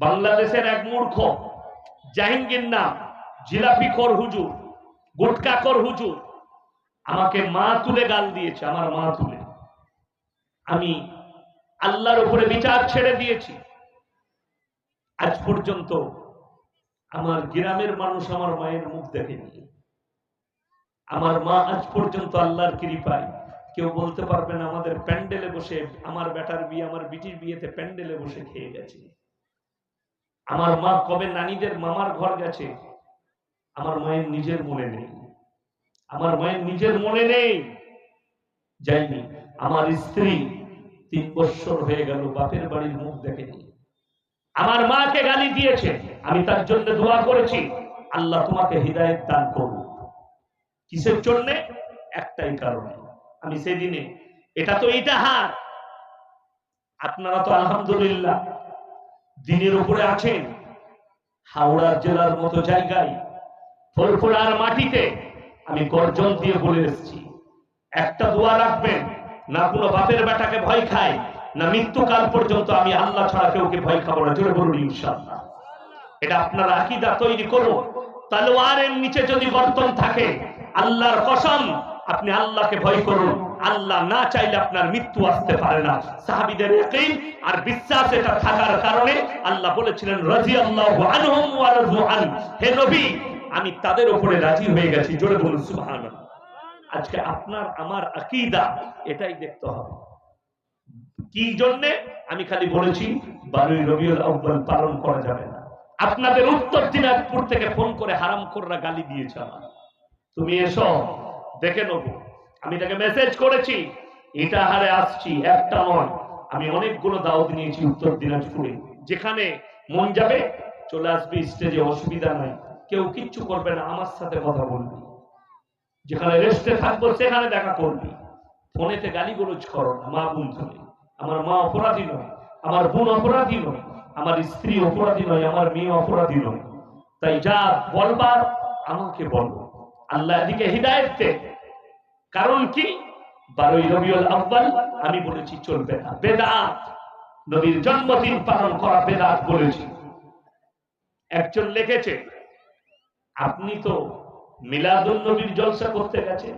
বাংলাদেশের এক মূর্খ, জাহিঙ্গীর নাম জিলাপি খোর হুজুর গুটকা খোর হুজুর, আমাকে মা তুলে গাল দিয়েছে, আমার মা তুলে। আমি আল্লাহর উপরে বিচার ছেড়ে দিয়েছি। আজ পর্যন্ত আমার গ্রামের মানুষ আমার মায়ের মুখ দেখেনি। আমার মা আজ পর্যন্ত আল্লাহর কৃপায়। কেউ বলতে পারবে না, আমাদের প্যান্ডেলে বসে আমার বেটার বিয়ে, আমার বিটির বিয়েতে প্যান্ডেলে বসে খেয়ে গেছে। আমার মা কবে নানিদের মামার ঘর গেছে? আমার মায়ের নিজের মনে নেই। আমার মায়ের নিজের মনে নেই। যাইনি। আমার স্ত্রী তিন বছর হয়ে গেল, বাপের বাড়ির মুখ দেখেনি। আমার মাকে গালি দিয়েছে। আমি তার জন্য দোয়া করেছি। আল্লাহ তোমাকে হৃদায়ত দান করুন কিসের জন্য? একটাই কারণে। আমি সেদিনে, এটা তো ইতিহাস। আপনারা তো আলহামদুলিল্লাহ দিনের উপরে আছেন হাওড়া জেলার মতো জায়গায় ফুলফুলার মাটিতে আমি গর্জন দিয়ে বলে এসেছি, একটা দোয়া রাখবেন, না কোনো বাপের বেটাকে ভয় খায়, না মৃত্যুকাল পর্যন্ত আমি আল্লাহ ছাড়া কেউকে ভয় খাব না, জোরে বলুন ইনশাআল্লাহ। এটা আপনার আকিদা তৈরি করুন। তালোয়ারের নিচে যদি বর্তন থাকে, আল্লাহর কসম আপনি আল্লাহকে ভয় করুন। আল্লাহ না চাইলে আপনার মৃত্যু আসতে পারে না। সাহাবিদের ইয়াকিন আর বিশ্বাস এটা থাকার কারণে আল্লাহ বলেছিলেন রাদু আন হে নবী, আমি তাদের উপরে রাজি হয়ে গেছি। জোরে বলুন, সুবহানাল্লাহ। আজকে আপনার, আমার আকীদা এটাই দেখতে হবে। কি জন্য? আমি খালি বলেছি, বারোই আউ্বাল পালন করা যাবে না। আপনাদের উত্তর দিনাজপুর থেকে ফোন করে হারাম কররা গালি দিয়েছে আমার। তুমি এসো, দেখে নেব। আমি তাকে মেসেজ করেছি। এটা হারে আসছি, একটা নয়। আমি অনেকগুলো দাওয়াত নিয়েছি উত্তর দিনাজপুরে। যেখানে মন যাবে, চলে আসবি স্টেজে অসুবিধা নাই। কেউ কিচ্ছু করবে না, আমার সাথে কথা বলবি। যেখানে রেস্টে থাকব, সেখানে দেখা করবি। ফোনেতে গালি গলজ করো না, মা বোন তুমি আমার মা অপরাধী নয়, আমার বোন অপরাধী নয়, আমার স্ত্রী অপরাধী নয়, আমার মেয়ে অপরাধী নয়। তাই যা বলবার, আমাকে বলব আল্লাহ এদিকে হৃদায়ত কারণ কি? বারোই রবিউল আব্বাল আমি বলেছি, চলবে না। বেদাত, নবীর জন্মদিন পালন করা বেদাত বলেছি। একজন লিখেছে, আপনি তো মিলাদুল নবীর জলসা করতে গেছেন।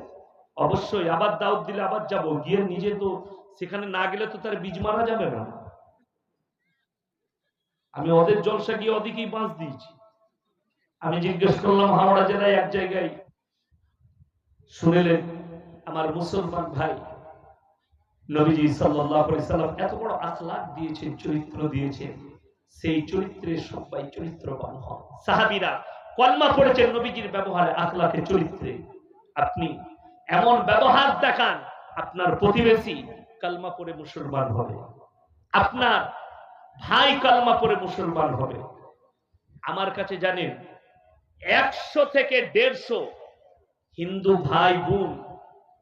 অবশ্যই আবার দাওয়াত দিলে আবার যাব। গিয়ে নিজে তো সেখানে না গেলে তো তার বীজ মারা যাবে না। আমি ওদের জলসা গিয়ে ওদিকেই বাঁশ দিয়েছি। আমি জিজ্ঞেস করলাম, হাওড়া জেলায় এক জায়গায়? শুনেলেন আমার মুসলমান ভাই, নবীজি সাল্লাম এত বড় আখলাক দিয়েছেন, চরিত্র দিয়েছেন, সেই চরিত্রে সবাই চরিত্রবান হন। সাহাবীরা কলমা পড়েছেন নবীজির ব্যবহারে, আখলাকে চরিত্রে। আপনি এমন ব্যবহার দেখান, আপনার প্রতিবেশী কালমা পড়ে মুসলমান হবে। আপনার ভাই কালমা পড়ে মুসলমান হবে। আমার কাছে জানেন, একশো থেকে দেড়শো হিন্দু ভাই বোন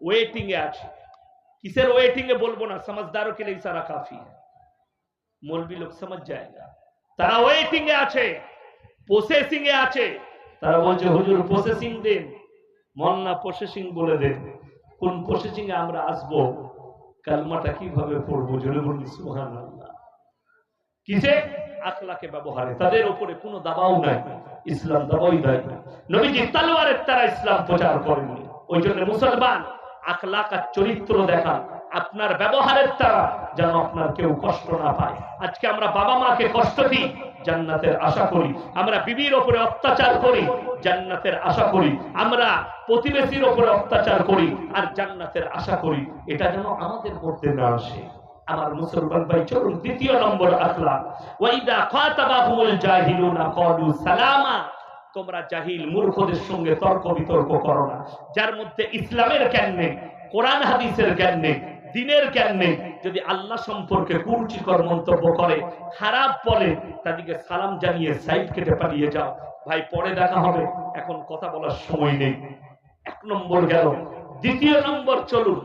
ওয়েটিং এ আছে কিসের ওয়েটিং এ বলবো না সমঝদারও কে লিয়ে সারা কাফি है মৌলবি লোক সমঝ जाएगा তারা ওয়েটিং এ আছে প্রসেসিং এ আছে তারা বলছে হুজুর প্রসেসিং দেন মন না প্রসেসিং বলে দেন কোন প্রসেসিং এ আমরা আসব কালমাটা কিভাবে পড়বো জোরে বলি সুবহানাল্লাহ কিসে আখলাকে ব্যবহারে তাদের উপরে কোনো দাবাও নাই ইসলাম দাবাই দেয় না। নবীজি তলোয়ারের তারা ইসলাম প্রচার করেননি ওই জন্য মুসলমান আখলাক আর চরিত্র দেখা আপনার ব্যবহারের দ্বারা যেন আপনার কেউ কষ্ট না পায়। আজকে আমরা বাবা মাকে কষ্ট দিই, জান্নাতের আশা করি। আমরা বিবির ওপরে অত্যাচার করি, জান্নাতের আশা করি। আমরা প্রতিবেশীর ওপরে অত্যাচার করি আর জান্নাতের আশা করি। এটা যেন আমাদের মধ্যে না আসে। আমার মুসলমান ভাই, চলুন, দ্বিতীয় নম্বর আখলাক ওয়াইদা খাতাবাহুমুল জাহিলুনা ক্বালু সালামা। তোমরা জাহিল, মূর্খদের সঙ্গে তর্ক বিতর্ক করো না। যার মধ্যে ইসলামের জ্ঞান নেই, কোরআন, হাদিসের জ্ঞান নেই, দিনের জ্ঞান নেই, যদি আল্লাহ সম্পর্কে কুরুচিকর মন্তব্য করে, খারাপ বলে, তাদেরকে সালাম জানিয়ে সাইড কেটে পালিয়ে যাও। ভাই, পরে দেখা হবে, এখন কথা বলার সময় নেই। এক নম্বর গেল, দ্বিতীয় নম্বর চলুন,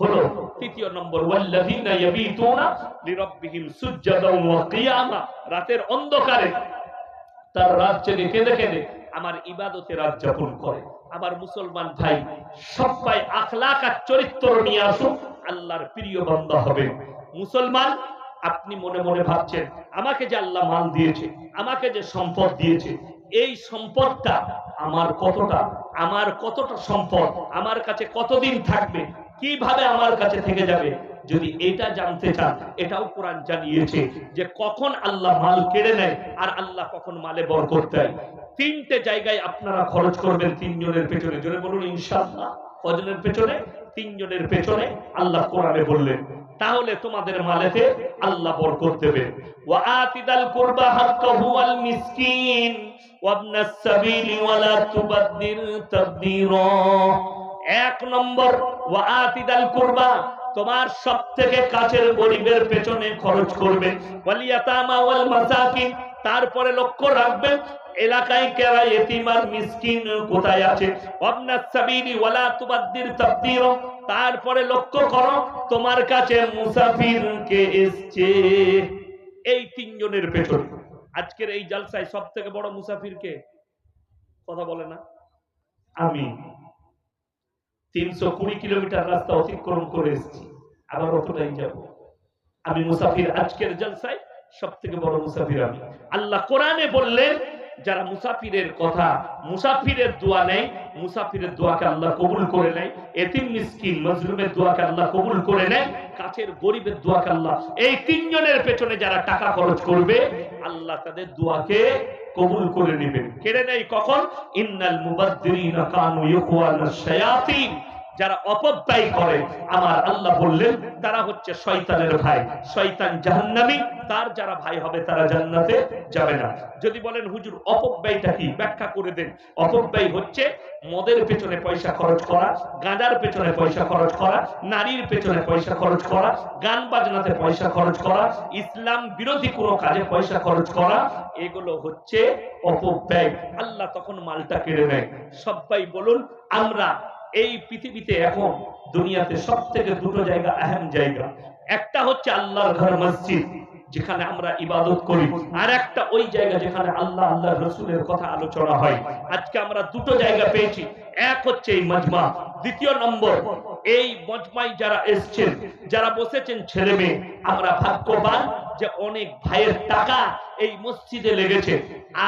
হলো তৃতীয় নম্বর, ওয়াল্লাযীনা ইয়াবিতুনা লিরাব্বিহিম সুজদান ওয়া কিয়ামা। রাতের অন্ধকারে তার রাত জেগে কেঁদে কেঁদে আমার ইবাদতে রাত যাপন করে। আমার মুসলমান ভাই সবাই আখলাক আর চরিত্র নিয়ে আসুক, আল্লাহর প্রিয় বান্দা হবে। মুসলমান, আপনি মনে মনে ভাবছেন, আমাকে যে আল্লাহ মাল দিয়েছে, আমাকে যে সম্পদ দিয়েছে, এই সম্পদটা আমার কতটা? আমার কতটা সম্পদ? আমার কাছে কতদিন থাকবে? কীভাবে আমার কাছে থেকে যাবে? যদি এটা জানতে চান এটাও কোরআন জানিয়েছে যে কখন আল্লাহ মাল কেড়ে নেয় আর আল্লাহ কখন মালে বরকত দেয়। তিনটে জায়গায় আপনারা খরচ করবেন তিনজনের পেছনে। জোরে বলুন ইনশাআল্লাহ। কজনের পেছনে? তিনজনের পেছনে আল্লাহ কোরআনে বললেন। তাহলে তোমাদের মালেতে আল্লাহ বরকত দেবে। ওয়া আতিদাল কুরবা হাক্কাহু ওয়াল মিসকিন ওয়াবনাস সাবিলি ওয়ালা তুবাদ্দির তাবদীরা। এক নম্বর ওয়া আতিদাল কুরবা তোমার সব থেকে কাছের গরিবের পেছনে খরচ করবে। তারপরে লক্ষ্য রাখবে, এলাকায় কেরা এতিম মিসকিন কোথায় আছে? তারপরে লক্ষ্য করো, তোমার কাছে মুসাফির কে এসছে। এই তিনজনের পেছনে। আজকের এই জালসায় সব থেকে বড় মুসাফির কে কথা বলে না। আমি তিনশো কুড়ি কিলোমিটার রাস্তা অতিক্রম করে এসেছি। আবার অতটাই যাব। আমি মুসাফির আজকের জলসায় সব থেকে বড় মুসাফির আমি। আল্লাহ কোরআনে বললেন, যারা মুসাফিরের কথা, মুসাফিরের দোয়া নেই মুসাফিরের দোয়াকে আল্লাহ কবুল করে নেয়, এতিম, মিসকিন, মজলুমের দোয়াকে আল্লাহ কবুল করে নেয়, কাছের গরিবের দোয়াকে আল্লাহ, এই তিনজনের পেছনে যারা টাকা খরচ করবে, আল্লাহ তাদের দোয়াকে কবুল করে নেবেন। কেড়ে নেই কখন? ইন্নাল মুবাদ্দিরিনা কানু ইখওয়ানাশ শায়াতিন। যারা অপব্যয় করে, আমার আল্লাহ বললেন, তারা হচ্ছে শয়তানের ভাই। শয়তান জাহান্নামী, তার যারা ভাই হবে, তারা জান্নাতে যাবে না। যদি বলেন, হুজুর, অপব্যয়টা কি? ব্যাখ্যা করে দেন। অপব্যয় হচ্ছে মদের পেছনে পয়সা খরচ করা, গাঁজার পেছনে পয়সা খরচ করা, নারীর পেছনে পয়সা খরচ করা, গান বাজনাতে পয়সা খরচ করা, ইসলাম বিরোধী কোনো কাজে পয়সা খরচ করা, এগুলো হচ্ছে অপব্যয়। আল্লাহ তখন মালটা কেড়ে নেয়। সবাই বলুন, আমরা এই পৃথিবীতে এখন দুনিয়াতে সব থেকে দুটো জায়গা, আহম জায়গা। একটা হচ্ছে আল্লাহর ঘর মসজিদ, যেখানে আমরা ইবাদত করি, আর একটা ওই জায়গা যেখানে আল্লাহ আল্লাহ রসুলের কথা আলোচনা হয়। আজকে আমরা দুটো জায়গা পেয়েছি, এক হচ্ছে এই মজমা। দ্বিতীয় নম্বর, এই মজমায় যারা এসছেন, যারা বসেছেন ছেলে মেয়ে, আমরা ভাগ্যবান যে অনেক ভাইয়ের টাকা এই মসজিদে লেগেছে।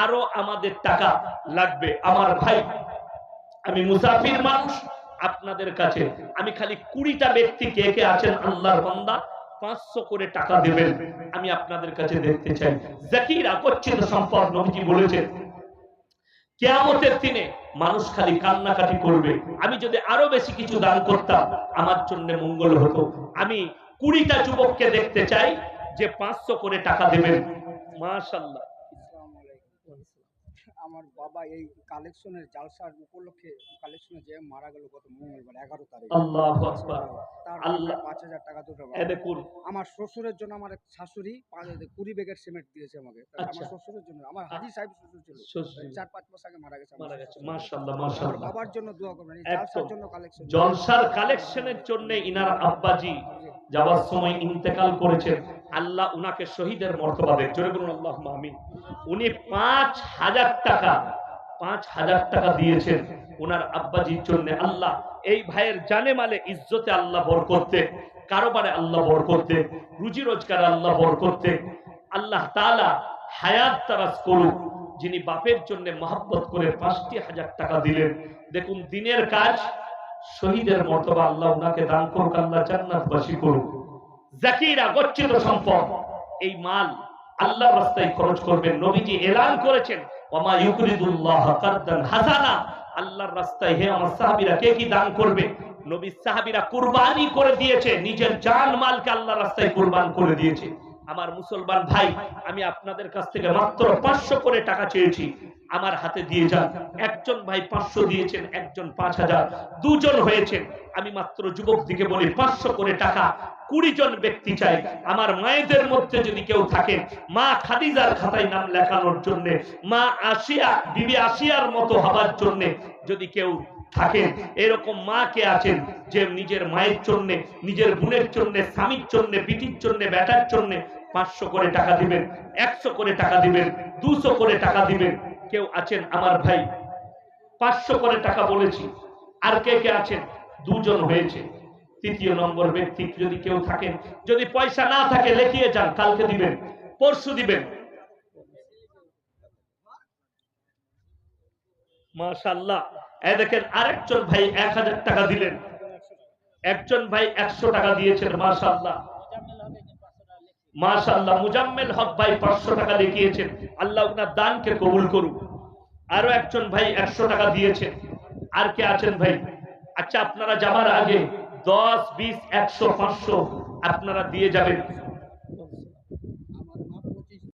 আরও আমাদের টাকা লাগবে। আমার ভাই আমি মুসাফির মানুষ, আপনাদের কাছে। আমি খালি কুড়িটা ব্যক্তি কে কে আছেন, আল্লাহর বান্দা, পাঁচশো করে টাকা দেবেন, আমি আপনাদের কাছে দেখতে চাই। জাকির আকচ্ছিত সম্পদ নবীজি বলেছেন কেয়ামতের দিনে মানুষ খালি কান্নাকাটি করবে। আমি যদি আরও বেশি কিছু দান করতাম, আমার জন্য মঙ্গল হতো। আমি কুড়িটা যুবককে দেখতে চাই যে পাঁচশো করে টাকা দেবেন। মাশাল্লাহ। আমার বাবা এই কালেকশনের জালসার উপলক্ষে কালেকশনে যে মারা গেল গত মঙ্গলবার এগারো তারিখ। আল্লাহ আকবার। তার আল্লাহ। পাঁচ হাজার টাকা দুটো দেখুন। আমার শ্বশুরের জন্য আমার এক শাশুড়ি পাঁচ- কুড়ি ব্যাগের সিমেন্ট দিয়েছে আমাকে। আচ্ছা। আমার শ্বশুরের জন্য আমার হাজি সাহেব শ্বশুর ছিল। চার পাঁচ মাস আগে মারা গেছে মারা গেছে। আমার মাশাল্লাহ বাবার জন্য দোয়া করবেন এই জালসার জন্য কালেকশন জলসার কালেকশনের জন্য ইনার আব্বাজি যাওয়ার সময় ইন্তেকাল করেছেন। আল্লাহ উনাকে শহীদের মর্তবা দেন। জোরে বলুন আল্লাহ আমিন। উনি পাঁচ হাজার টাকা, পাঁচ হাজার টাকা দিয়েছেন উনার আব্বাজির জন্য। আল্লাহ এই ভাইয়ের জানে মালে ইজ্জতে আল্লাহ বর করতে কারোবারে আল্লাহ বর করতে রুজি রোজগারে আল্লাহ বর করতে আল্লাহ তাআলা হায়াত তারাস করুক, যিনি বাপের জন্য মহাব্বত করে পাঁচটি হাজার টাকা দিলেন। দেখুন, দিনের কাজ শহীদের মর্তবা আল্লাহ উনাকে দান করুক, আল্লাহ জান্নাতবাসী করুক। জাকিরা, গচ্ছিত সম্পদ। এই মাল আল্লাহর রাস্তায় খরচ করবেন, নবীজি এলান করেছেন। ওমা ইউকরিদুল্লাহ কারদান হাসানা। আল্লাহর রাস্তায় হে আমার সাহাবীরা, কে কি দান করবে? নবী সাহাবীরা কুরবানি করে দিয়েছে, নিজের জান মালকে আল্লাহর রাস্তায় কুরবান করে দিয়েছে। আমার মুসলমান ভাই, আমি আপনাদের কাছ থেকে মাত্র পাঁচশো করে টাকা চেয়েছি। আমার হাতে দিয়ে যান। একজন ভাই পাঁচশো দিয়েছেন, একজন পাঁচ হাজার। দুজন হয়েছেন। আমি মাত্র যুবক দিকে বলি, পাঁচশো করে টাকা। কুড়ি জন ব্যক্তি চাই। আমার মায়েদের মধ্যে যদি কেউ থাকে, মা খাদিজার খাতায় নাম লেখানোর জন্য, মা আসিয়া, বিবি আসিয়ার মতো হবার জন্য যদি কেউ থাকেন। এরকম মা কে আছেন যে নিজের মায়ের জন্য নিজের বোনের জন্য স্বামীর জন্য বিটির জন্য বেটার জন্য পাঁচশো করে টাকা দিবেন একশো করে টাকা দিবেন দুশো করে টাকা দিবেন। কেউ আছেন? আমার ভাই পাঁচশো করে টাকা বলেছি। আর কে কে আছেন? দুজন হয়েছে। তৃতীয় নম্বর ব্যক্তি যদি কেউ থাকেন যদি পয়সা না থাকে লেখিয়ে যান কালকে দিবেন পরশু দিবেন। মাশাল্লাহ এই আরেকজন ভাই এক হাজার টাকা দিলেন। একজন ভাই একশো টাকা দিয়েছেন মুজাম্মেল হক ভাই পাঁচশো টাকা লিখিয়েছেন আল্লাহ আপনার দানকে কবুল করুক। আরও একজন ভাই একশো টাকা দিয়েছেন। আর কে আছেন ভাই? আচ্ছা আপনারা যাবার আগে দশ, বিশ, একশো, পাঁচশো আপনারা দিয়ে যাবেন।